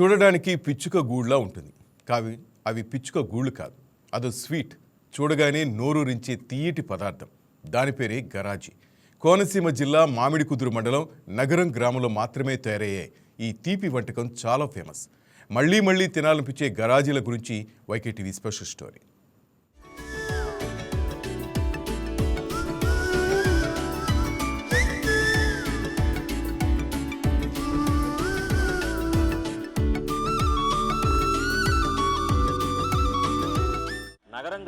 చూడడానికి పిచ్చుక గూడులా ఉంటుంది. కావి అవి పిచ్చుక గూళ్ళు కాదు. అదో స్వీట్. చూడగానే నోరూరించే తీయటి పదార్థం. దాని పేరే గరాజీ. కోనసీమ జిల్లా మామిడి కుదురు మండలం నగరం గ్రామంలో మాత్రమే తయారయ్యే ఈ తీపి వంటకం చాలా ఫేమస్. మళ్ళీ మళ్ళీ తినాలనిపించే గరాజీల గురించి వైకేటీవీ స్పెషల్ స్టోరీ.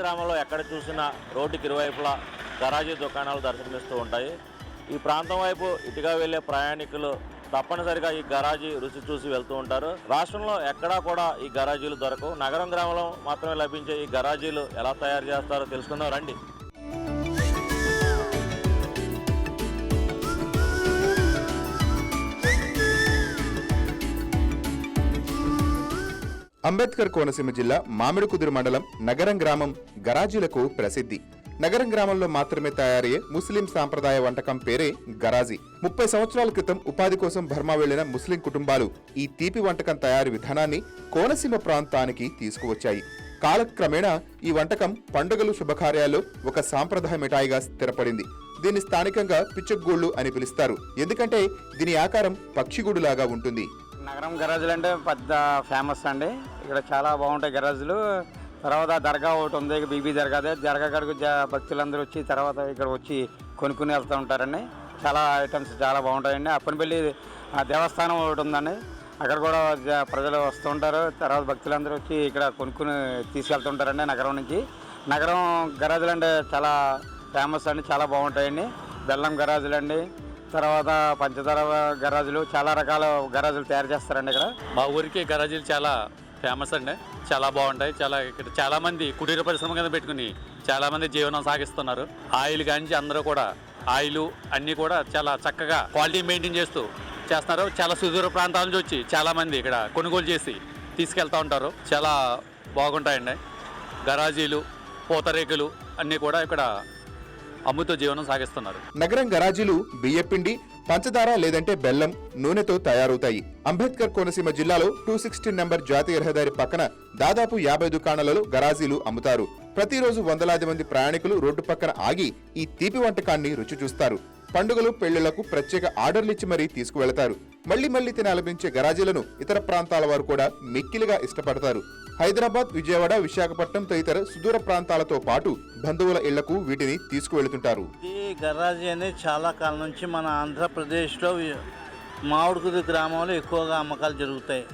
గ్రామంలో ఎక్కడ చూసినా రోడ్డుకి ఇరువైపులా గరాజీ దుకాణాలు దర్శనమిస్తూ ఉంటాయి. ఈ ప్రాంతం వైపు ఇటుగా వెళ్ళే ప్రయాణికులు తప్పనిసరిగా ఈ గరాజీ రుచి చూసి వెళ్తూ ఉంటారు. రాష్ట్రంలో ఎక్కడా కూడా ఈ గరాజీలు దొరకవు. నగరం గ్రామంలో మాత్రమే లభించే ఈ గరాజీలు ఎలా తయారు చేస్తారో తెలుసుకుందాం. రండి. అంబేద్కర్ కోనసీమ జిల్లా మామిడికుదురు మండలం నగరం గ్రామం గరాజీలకు ప్రసిద్ధి. నగరం గ్రామంలో మాత్రమే తయారయ్యే ముస్లిం సాంప్రదాయ వంటకం పేరే గరాజీ. ముప్పై సంవత్సరాల క్రితం ఉపాధి కోసం బర్మా వెళ్ళిన ముస్లిం కుటుంబాలు ఈ తీపి వంటకం తయారీ విధానాన్ని కోనసీమ ప్రాంతానికి తీసుకువచ్చాయి. కాలక్రమేణా ఈ వంటకం పండుగలు శుభకార్యాల్లో ఒక సాంప్రదాయ మిఠాయిగా స్థిరపడింది. దీన్ని స్థానికంగా పిచ్చగూళ్ళు అని పిలుస్తారు. ఎందుకంటే దీని ఆకారం పక్షిగూడులాగా ఉంటుంది. నగరం గరాజులు అంటే పెద్ద ఫేమస్ అండి. ఇక్కడ చాలా బాగుంటాయి గరాజులు. తర్వాత దర్గా ఒకటి ఉంది బీబీ దర్గా. అదే దర్గా కాడికి భక్తులందరూ వచ్చి తర్వాత ఇక్కడ వచ్చి కొనుక్కుని వెళ్తూ ఉంటారండి. చాలా ఐటమ్స్ చాలా బాగుంటాయండి. అప్పనపల్లి ఆ దేవస్థానం ఒకటి ఉందండి. అక్కడ కూడా ప్రజలు వస్తూ ఉంటారు. తర్వాత భక్తులందరూ వచ్చి ఇక్కడ కొనుక్కుని తీసుకెళ్తుంటారండి నగరం నుంచి. నగరం గరాజులు అంటే చాలా ఫేమస్ అండి చాలా బాగుంటాయండి. బెల్లం గరాజులు అండి. తర్వాత పంచదార గరాజులు చాలా రకాల గరాజులు తయారు చేస్తారండి ఇక్కడ. మా ఊరికి గరాజులు చాలా ఫేమస్ అండి. చాలా బాగుంటాయి. చాలా ఇక్కడ చాలా మంది కుటీర పరిశ్రమ కింద పెట్టుకుని చాలామంది జీవనం సాగిస్తున్నారు. ఆయిల్ కానించి అందరూ కూడా ఆయిల్ అన్నీ కూడా చాలా చక్కగా క్వాలిటీ మెయింటైన్ చేస్తూ చేస్తున్నారు. చాలా సుదూర ప్రాంతాల నుంచి వచ్చి చాలామంది ఇక్కడ కొనుగోలు చేసి తీసుకెళ్తూ ఉంటారు. చాలా బాగుంటాయండి. గరాజీలు పూతరేకులు అన్నీ కూడా ఇక్కడ అమ్ముతో జీవనం సాగిస్తున్నారు. నగరం గరాజీలు బియ్యపిండి పంచదార లేదంటే బెల్లం నూనెతో తయారవుతాయి. అంబేద్కర్ కోనసీమ జిల్లాలో టూ సిక్స్టీన్ నెంబర్ జాతీయ రహదారి పక్కన దాదాపు యాభై దుకాణాలలో గరాజీలు అమ్ముతారు. ప్రతిరోజు వందలాది మంది ప్రయాణికులు రోడ్డు పక్కన ఆగి ఈ తీపి వంటకాన్ని రుచి చూస్తారు. పండుగలు పెళ్ళిళ్ళకు ప్రత్యేక ఆర్డర్లిచ్చి మరీ తీసుకువెళతారు. మళ్ళీ మళ్ళీ తినాలనిపించే గరాజీలను ఇతర ప్రాంతాల వారు కూడా మిక్కిలిగా ఇష్టపడతారు. హైదరాబాద్ విజయవాడ విశాఖపట్నం తదితర సుదూర ప్రాంతాలతో పాటు బంధువుల ఇళ్ళకు వీటిని తీసుకువెళుతుంటారు. ఈ గరాజీ అనేది చాలా కాలం నుంచి మన ఆంధ్రప్రదేశ్లో వి- మామిడికుది గ్రామంలో ఎక్కువగా అమ్మకాలు జరుగుతాయి.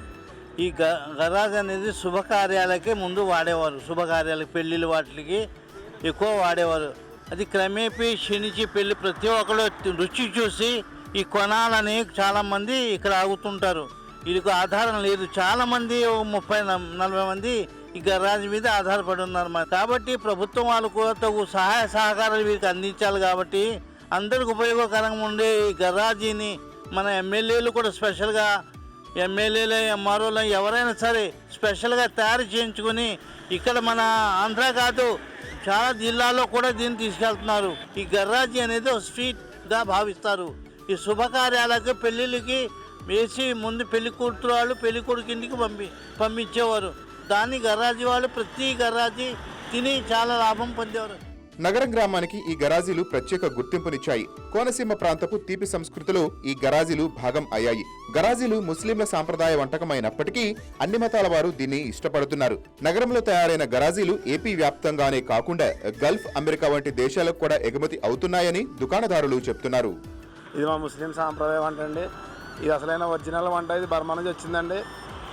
ఈ గ గరాజీ అనేది శుభకార్యాలకే ముందు వాడేవారు. శుభకార్యాలకు పెళ్ళిళ్ళు వాటికి ఎక్కువ వాడేవారు. అది క్రమేపీ క్షీణించి పెళ్ళి ప్రతి ఒక్కరు రుచి చూసి ఈ కొనాలని చాలామంది ఇక్కడ ఆగుతుంటారు. వీళ్ళకి ఆధారం లేదు. చాలామంది ముప్పై నలభై మంది ఈ గరాజీ మీద ఆధారపడి ఉన్నారు మరి. కాబట్టి ప్రభుత్వం వాళ్ళు కూడా తగు సహాయ సహకారాలు వీరికి అందించాలి కాబట్టి అందరికి ఉపయోగకరంగా ఉండే ఈ గరాజీని మన ఎమ్మెల్యేలు కూడా స్పెషల్గా ఎమ్మెల్యేలు ఎంఆర్ఓలు ఎవరైనా సరే స్పెషల్గా తయారు చేయించుకొని ఇక్కడ మన ఆంధ్ర కాదు చాలా జిల్లాల్లో కూడా దీన్ని తీసుకెళ్తున్నారు. ఈ గర్రాజీ అనేది ఒక స్వీట్గా భావిస్తారు. ఈ శుభకార్యాలకు పెళ్ళిళ్ళకి వేసి ముందు పెళ్ళి కూతురు వాళ్ళు పెళ్ళి కొడుకు ఇంటికి పంపి పంపించేవారు. దాన్ని గర్రాజీ వాళ్ళు ప్రతి గర్రాజీ తిని చాలా లాభం పొందేవారు. నగరం గ్రామానికి ఈ గరాజీలు ప్రత్యేక గుర్తింపునిచ్చాయి. కోనసీమ ప్రాంతపు తీపి సంస్కృతిలో ఈ గరాజీలు భాగం అయ్యాయి. గరాజీలు ముస్లింల సాంప్రదాయ వంటకమైనప్పటికీ అన్ని మతాల వారు దీన్ని ఇష్టపడుతున్నారు. నగరంలో తయారైన గరాజీలు ఏపీ వ్యాప్తంగానే కాకుండా గల్ఫ్ అమెరికా వంటి దేశాలకు కూడా ఎగుమతి అవుతున్నాయని దుకాణదారులు చెప్తున్నారు. ఇది మా ముస్లిం సాంప్రదాయ వంట అండి. ఇది అసలైన ఒరిజినల్ వంట ఇది బర్మా నుంచి వచ్చిందండి.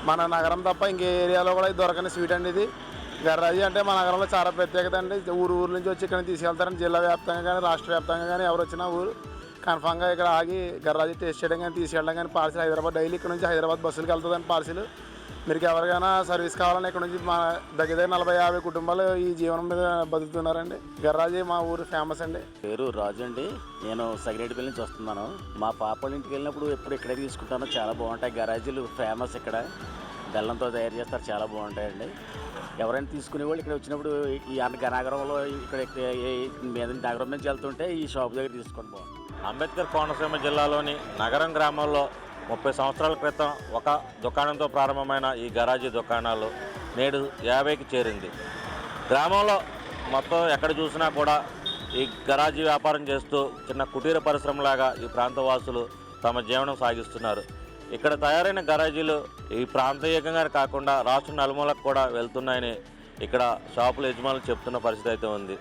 మన నగరం తప్ప ఇంకే ఏరియాలో కూడా ఇది దొరకని స్వీట్ అండి ఇది. గర్రాజీ అంటే మా నగరంలో చాలా ప్రత్యేకత అండి. ఊరు ఊరు నుంచి వచ్చి ఇక్కడ తీసుకెళ్తారని జిల్లా వ్యాప్తంగా కానీ రాష్ట్ర వ్యాప్తంగా కానీ ఎవరు వచ్చినా ఊరు కన్ఫామ్గా ఇక్కడ ఆగి గర్రాజీ టేస్ట్ చేయడం కానీ తీసుకెళ్ళడం కానీ పార్సిల్ హైదరాబాద్ డైలీ ఇక్కడ నుంచి హైదరాబాద్ బస్సులకు వెళ్తుందని పార్సిల్ మీరు ఎవరికైనా సర్వీస్ కావాలని ఇక్కడ నుంచి మా దగ్గర దగ్గర నలభై యాభై కుటుంబాలు ఈ జీవనం మీద బతుకుతున్నారండి. గర్రాజీ మా ఊరు ఫేమస్ అండి. పేరు రాజు అండి. నేను సగిరెడ్డిపల్లి నుంచి వస్తున్నాను. మా పాప వాళ్ళ ఇంటికి వెళ్ళినప్పుడు ఎప్పుడు ఇక్కడే తీసుకుంటాను. చాలా బాగుంటాయి. గరాజీలు ఫేమస్ ఇక్కడ. బెల్లంతో తయారు చేస్తారు. చాలా బాగుంటాయండి. ఎవరైనా తీసుకునే వాళ్ళు ఇక్కడ వచ్చినప్పుడు ఈ అన్న నగరంలో ఇక్కడ మీద నగరం నుంచి వెళ్తుంటే ఈ షాప్ దగ్గర తీసుకొని బాగుంటుంది అంబేద్కర్ కోనసీమ జిల్లాలోని నగరం గ్రామంలో ముప్పై సంవత్సరాల క్రితం ఒక దుకాణంతో ప్రారంభమైన ఈ గరాజీ దుకాణాలు నేడు యాభైకి చేరింది. గ్రామంలో మొత్తం ఎక్కడ చూసినా కూడా ఈ గరాజీ వ్యాపారం చేస్తూ చిన్న కుటీర పరిశ్రమలాగా ఈ ప్రాంత వాసులు తమ జీవనం సాగిస్తున్నారు. ఇక్కడ తయారైన గరాజీలు ఈ ప్రాంతీయంగా కాకుండా రాష్ట్ర నలుమూలకు కూడా వెళ్తున్నాయని ఇక్కడ షాపుల యజమానులు చెప్తున్న పరిస్థితి అయితే ఉంది.